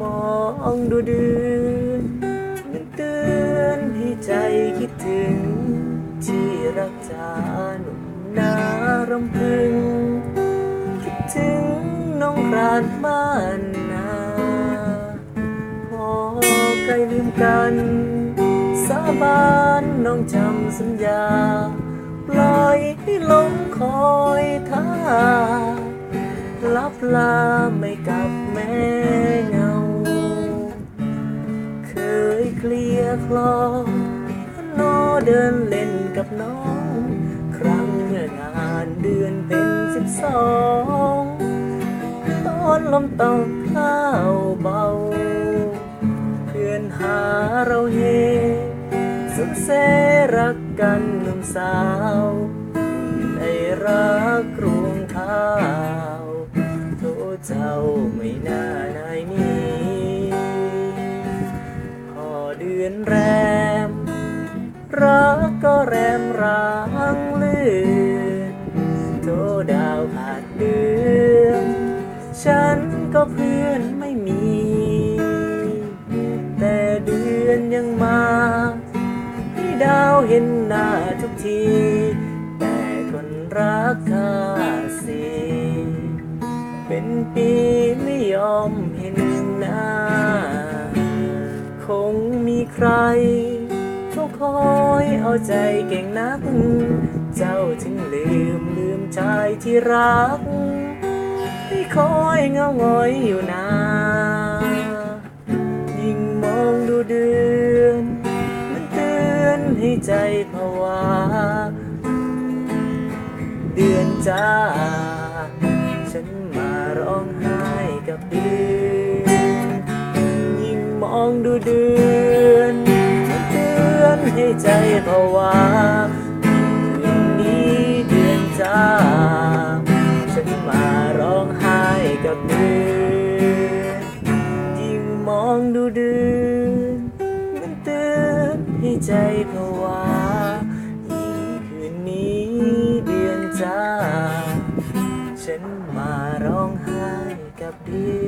มองดูเดือนมันเตือนให้ใจคิดถึง ที่รักจาหนุ่มนารำพึง คิดถึงน้องราดบ้านนาพอใกล้ลืมกัน สาบานน้องจำสัญญา ปล่อยให้ลงคอย คลียร์คลอโนเดินเล่นกับน้อง ครั้งเมื่องานเดือนเป็นสิบสองตอนลมตกข้าวเบา เพื่อนหาเราเฮสุดเสรักกันหนุ่มสาวได้รักกรุงข้า รักก็แรมร้างเลือนโทดาวขาดเดือน ฉันก็เพื่อนไม่มี แต่เดือนยังมา ให้ดาวเห็นหน้าทุกที แต่คนรักข้าสิเป็นปีไม่ยอมเห็นหน้า คงมีใคร เขาคอยเอาใจเก่งนัก เจ้าถึงลืมลืมชายที่รักให้คอยเงาหงอยอยู่นานยิ่งมองดูเดือน มันเตือนให้ใจผวา เดือนจ้า ฉันมาร้องไห้กับเดือน ยิ่งมองดูเดือน ใจภาวะคืนนี้เดือนจางฉันมาร้องไห้กับเดือนยิ่งมองดูเดือนมันเตือนให้ใจภาวะยิ่งคืนนี้เดือนจางฉันมาร้องไห้กับเดือน